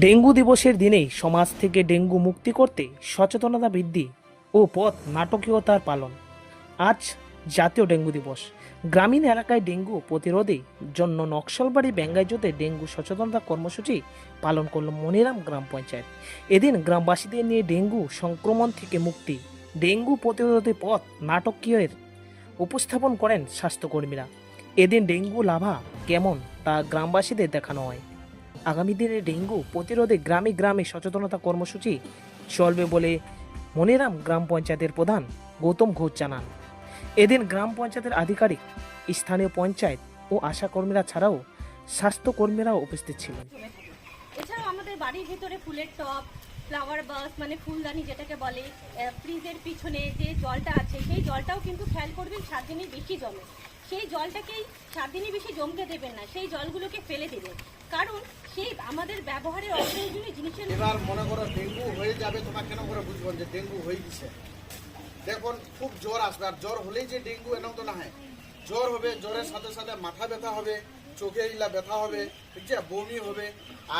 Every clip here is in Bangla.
ডেঙ্গু দিবসের দিনেই সমাজ থেকে ডেঙ্গু মুক্তি করতে সচেতনতা বৃদ্ধি ও পথ নাটকীয়তার পালন। আজ জাতীয় ডেঙ্গু দিবস। গ্রামীণ এলাকায় ডেঙ্গু প্রতিরোধে জন্য নকশালবাড়ি বেঙ্গাইজোতে ডেঙ্গু সচেতনতা কর্মসূচি পালন করল মনিরাম গ্রাম পঞ্চায়েত। এদিন গ্রামবাসীদের নিয়ে ডেঙ্গু সংক্রমণ থেকে মুক্তি, ডেঙ্গু প্রতিরোধে পথ নাটকীয়ের উপস্থাপন করেন স্বাস্থ্যকর্মীরা। এদিন ডেঙ্গু লাভা কেমন তা গ্রামবাসীদের দেখানো হয়। আগামী দিনে ডেঙ্গু প্রতিরোধে গ্রামে গ্রামে সচেতনতা কর্মসূচি চলবে বলে মনিরাম গ্রাম পঞ্চায়েতের প্রধান গৌতম ঘোষ জানান। এদিন গ্রাম পঞ্চায়েতের আধিকারিক, স্থানীয় পঞ্চায়েত ও আশাকর্মীরা ছাড়াও স্বাস্থ্যকর্মীরাও উপস্থিত ছিলেন। এছাড়াও আমাদের বাড়ির ভিতরে ফুলের টব ফ্লাওয়ার বাস মানে ফুলদানি যেটাকে বলে ফ্রিজের পিছনে যে জলটা আছে, সেই জলটাও কিন্তু খেয়াল করবেন সাত দিনের বেশি জমে। সেই জলটাকেই সাত দিনের বেশি জমতে দেবেন না, সেই জলগুলোকে ফেলে দেবেন। কারণ সেই আমাদের ব্যবহারের অপ্রয়োজনীয় জিনিসের এবার মনে করো ডেঙ্গু হয়ে যাবে তোমার কেন করে বুঝব যে ডেঙ্গু হয়ে গেছে দেখুন খুব জ্বর আসবে আর জ্বর হলেই যে ডেঙ্গু এরকম তো না হয় জ্বর হবে জ্বরের সাথে সাথে মাথা ব্যথা হবে চোখে ইলা ব্যথা হবে ঠিক আছে? বমি হবে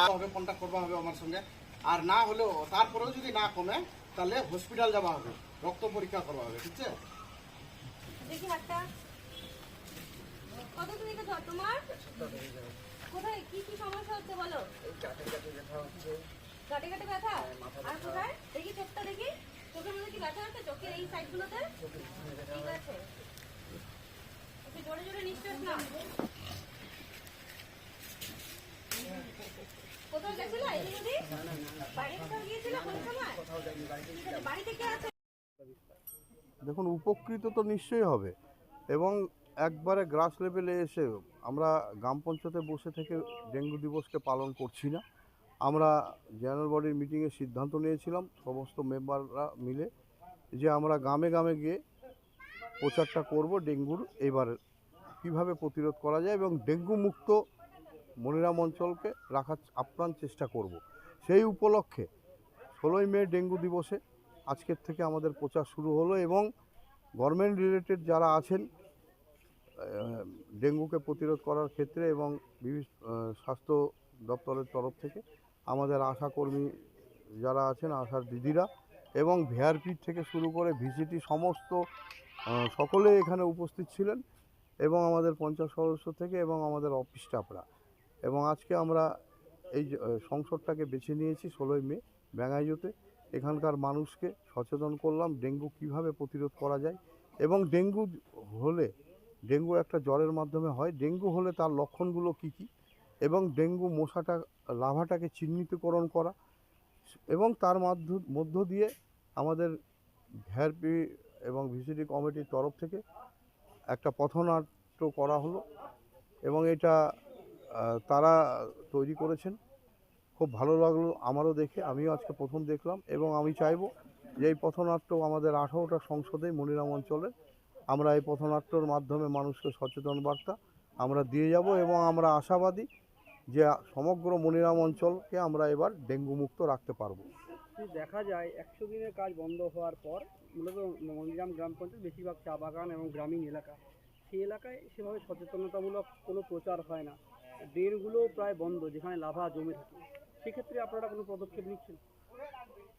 আর হবে কন্ট্যাক্ট করবা হবে আমার সঙ্গে। আর না হলেও তারপরেও যদি না কমে তাহলে হসপিটাল যাওয়া হবে রক্ত পরীক্ষা করা হবে ঠিক আছে? দেখি হাতটা কত তুমি তোমার? সমস্যা হচ্ছে বলো? কাটে কাটে ব্যথা? আর কোথায়? দেখি চোখটা দেখি। চোখের মধ্যে কি ব্যথা হচ্ছে? চোখের এই সাইডগুলোতে? ঠিক আছে। একটু জোরে জোরে নিঃশ্বাস নাও। কোথাও গেছিল, এই নদী বাইরে কোথাও গিয়েছিল কোন সময়? বাড়িতে কে আছে? দেখুন, উপকৃত তো নিশ্চয়ই হবে। এবং একবারে গ্রাস লেভেলে এসে আমরা গ্রাম পঞ্চায়েতে বসে থেকে ডেঙ্গু দিবসকে পালন করছি না। আমরা জেনারেল বডির মিটিংয়ে সিদ্ধান্ত নিয়েছিলাম, সমস্ত মেম্বাররা মিলে যে আমরা গ্রামে গ্রামে গিয়ে প্রচারটা করব ডেঙ্গুর এবার, কীভাবে প্রতিরোধ করা যায় এবং ডেঙ্গু মুক্ত মনিরাম অঞ্চলকে রাখার আপ্রাণ চেষ্টা করব। সেই উপলক্ষে ষোলোই মে ডেঙ্গু দিবসে আজকের থেকে আমাদের প্রচার শুরু হলো এবং গভর্নমেন্ট রিলেটেড যারা আছেন ডেঙ্গুকে প্রতিরোধ করার ক্ষেত্রে এবং বিভিন্ন স্বাস্থ্য দপ্তরের তরফ থেকে আমাদের আশাকর্মী যারা আছেন, আশার দিদিরা এবং ভিআরপি থেকে শুরু করে ভিসিটি সমস্ত সকলে এখানে উপস্থিত ছিলেন এবং আমাদের পঞ্চাশ সদস্য থেকে এবং আমাদের অফিস স্টাফরা। এবং আজকে আমরা এই সংসদটাকে বেছে নিয়েছি ষোলোই মে ব্যাঙ্গাইজোতে। এখানকার মানুষকে সচেতন করলাম ডেঙ্গু কীভাবে প্রতিরোধ করা যায় এবং ডেঙ্গু হলে ডেঙ্গু একটা জ্বরের মাধ্যমে হয়। ডেঙ্গু হলে তার লক্ষণগুলো কি কি? এবং ডেঙ্গু মশাটা, লাভাটাকে চিহ্নিতকরণ করা এবং তার মাধ্য, মধ্য দিয়ে আমাদের ভ্যারপি এবং ভিসিডি কমিটির তরফ থেকে একটা পথনাট্য করা হলো এবং এটা তারা তৈরি করেছেন। খুব ভালো লাগল আমারও দেখে, আমিও আজকে প্রথম দেখলাম এবং আমি চাইব যে এই পথনাট্য আমাদের আঠারোটা সংসদে মনিরাম অঞ্চলে আমরা এই পথনাট্যর মাধ্যমে মানুষকে সচেতন বার্তা আমরা দিয়ে যাব এবং আমরা আশাবাদী যে সমগ্র মনিরাম অঞ্চলকে আমরা এবার ডেঙ্গু মুক্ত রাখতে পারব। দেখা যায় একশো দিনের কাজ বন্ধ হওয়ার পর মূলত মনিরাম গ্রাম পঞ্চায়েত বেশিরভাগ চা বাগান এবং গ্রামীণ এলাকা সেই এলাকায় সেভাবে সচেতনতামূলক কোনো প্রচার হয় না। ড্রেনগুলো প্রায় বন্ধ যেখানে লাভা জমে থাকে। সেক্ষেত্রে আপনারা কোনো পদক্ষেপ নিচ্ছেন?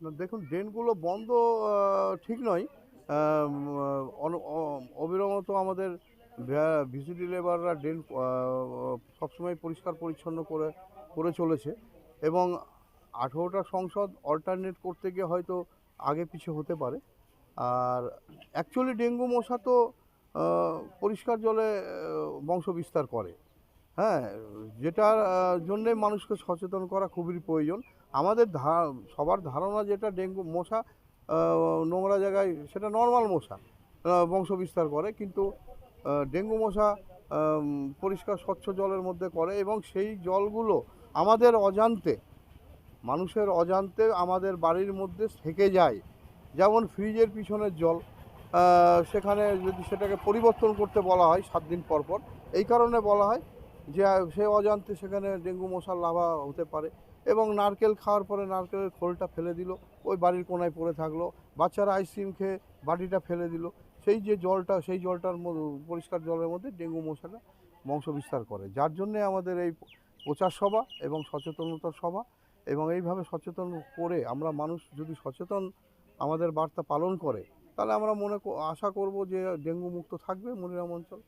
না, দেখুন ড্রেনগুলো বন্ধ ঠিক নয়। অবিরমত আমাদের ভিজিটি লেবাররা ড্রেন সবসময় পরিষ্কার পরিচ্ছন্ন করে করে চলেছে এবং আঠেরোটা সংসদ অল্টারনেট করতে গিয়ে হয়তো আগে পিছে হতে পারে। আর অ্যাকচুয়ালি ডেঙ্গু মশা তো পরিষ্কার জলে বংশ বিস্তার করে। হ্যাঁ যেটার জন্যে মানুষকে সচেতন করা খুবই প্রয়োজন। আমাদের ধা- সবার ধারণা যেটা ডেঙ্গু মশা নোংরা জায়গায়, সেটা নর্মাল মশা। বংশ বিস্তার করে, কিন্তু ডেঙ্গু মশা পরিষ্কার স্বচ্ছ জলের মধ্যে করে এবং সেই জলগুলো আমাদের অজান্তে, মানুষের অজান্তে আমাদের বাড়ির মধ্যে থেকে যায়। যেমন ফ্রিজের পিছনের জল সেখানে যদি সেটাকে পরিবর্তন করতে বলা হয় সাত দিন পর পর, এই কারণে বলা হয় যে, সে অজান্তে সেখানে ডেঙ্গু মশার লাভা হতে পারে এবং নারকেল খাওয়ার পরে নারকেলের খোলটা ফেলে দিল। ওই বাড়ির কোনায় পড়ে থাকল। বাচ্চারা আইসক্রিম খেয়ে বাটিটা ফেলে দিল। সেই যে জলটা, সেই জলটার পরিষ্কার জলের মধ্যে ডেঙ্গু মশাটা বংশ বিস্তার করে। যার জন্যে আমাদের এই প্রচার সভা এবং সচেতনতার সভা এবং এইভাবে সচেতন করে আমরা মানুষ যদি সচেতন আমাদের বার্তা পালন করে, তাহলে আমরা মনে আশা করব যে ডেঙ্গু মুক্ত থাকবে মনিরাম অঞ্চল।